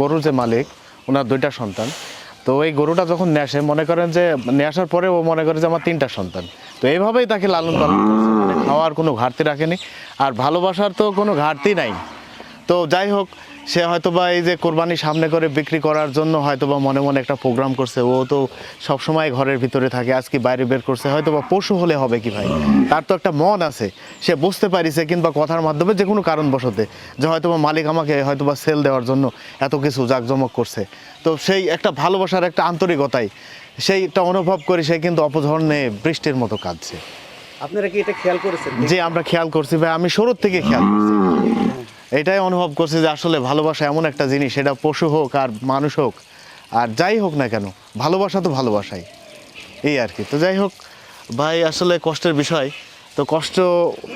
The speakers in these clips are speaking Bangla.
গরুর যে মালিক ওনার দুইটা সন্তান। তো এই গরুটা যখন নিয়ে আসে, মনে করেন যে, নিয়ে আসার পরে ও মনে করে যে আমার তিনটা সন্তান। তো এইভাবেই তাকে লালন পালন মানে খাওয়ার কোনো ঘাটতি রাখেনি। আর ভালোবাসার তো কোনো ঘাটতি নাই। তো যাই হোক সে হয়তো বা এই যে কোরবানি সামনে করে বিক্রি করার জন্য হয়তো বা মনে মনে একটা প্রোগ্রাম করছে। ও তো সবসময় ঘরের ভিতরে থাকে আজকে বাইরে বের করছে? হয়তো বা পশু হলে হবে কি ভাই? তার তো একটা মন আছে সে বুঝতে পারিছে কিংবা কথার মাধ্যমে যে কোনো কারণবশতে যে হয়তো বা মালিক আমাকে হয়তো বা সেল দেওয়ার জন্য এত কিছু জাঁকজমক করছে। তো সেই একটা ভালোবাসার একটা আন্তরিকতাই সেইটা অনুভব করি সে কিন্তু অপধর্ণে বৃষ্টির মতো কাঁদছে। আপনারা কি এটা খেয়াল করেছেন? যে আমরা খেয়াল করছি ভাই আমি শুরুর থেকে খেয়াল করছি। এটাই অনুভব করছে যে আসলে ভালোবাসা এমন একটা জিনিস, সেটা পশু হোক আর মানুষ হোক, আর যাই হোক না কেন, ভালোবাসা তো ভালোবাসাই। এই আর কি। তো যাই হোক, ভাই, আসলে কষ্টের বিষয়। তো কষ্ট,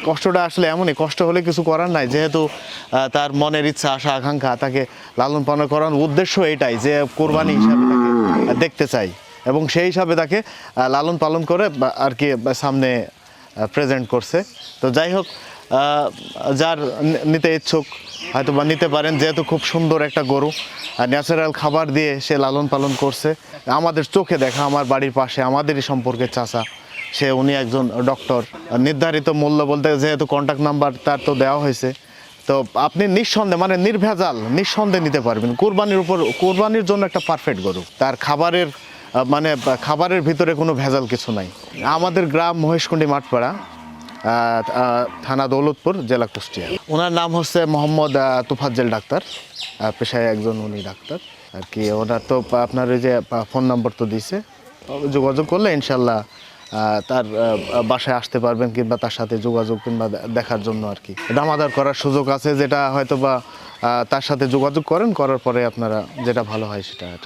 কষ্টটা আসলে এমনই, কষ্ট হলে কিছু করার নাই। যেহেতু তার মনের ইচ্ছা, আশা, আকাঙ্ক্ষা, তাকে লালন পালন করার উদ্দেশ্য এটাই যে কোরবানি হিসাবে তাকে দেখতে চাই। এবং সেই হিসাবে তাকে লালন পালন করে আর কি, সামনে প্রেজেন্ট করছে। তো যাই হোক যার নিতে ইচ্ছুক হয়তো বা নিতে পারেন, যেহেতু খুব সুন্দর একটা গরু। আর ন্যাচারাল খাবার দিয়ে সে লালন পালন করছে। আমাদের চোখে দেখা, আমার বাড়ির পাশে, আমাদেরই সম্পর্কে চাচা। সে, উনি একজন ডক্টর নির্ধারিত মূল্য বলতে, যেহেতু কন্ট্যাক্ট নাম্বার তার তো দেওয়া হয়েছে। তো আপনি নিঃসন্দেহে মানে নির্ভেজাল, নিঃসন্দেহে নিতে পারবেন। কোরবানির উপর, কোরবানির জন্য একটা পারফেক্ট গরু। তার খাবারের মানে খাবারের ভিতরে কোনো ভেজাল কিছু নাই। আমাদের গ্রাম মহেশকুন্ডি মাঠপাড়া। থানা দৌলতপুর জেলা কুষ্টিয়া। ওনার নাম হচ্ছে মোহাম্মদ তুফাজ্জেল ডাক্তার। পেশায় একজন উনি ডাক্তার। আর কি, ওনার তো আপনার ওই যে ফোন নম্বর তো দিয়েছে যোগাযোগ করলে ইনশাল্লাহ তার বাসায় আসতে পারবেন কিংবা তার সাথে যোগাযোগ কিংবা দেখার জন্য আর কি। দামাদার করার সুযোগ আছে যেটা হয়তো বা তার সাথে যোগাযোগ করেন, করার পরে আপনারা যেটা ভালো হয় সেটা আর কি।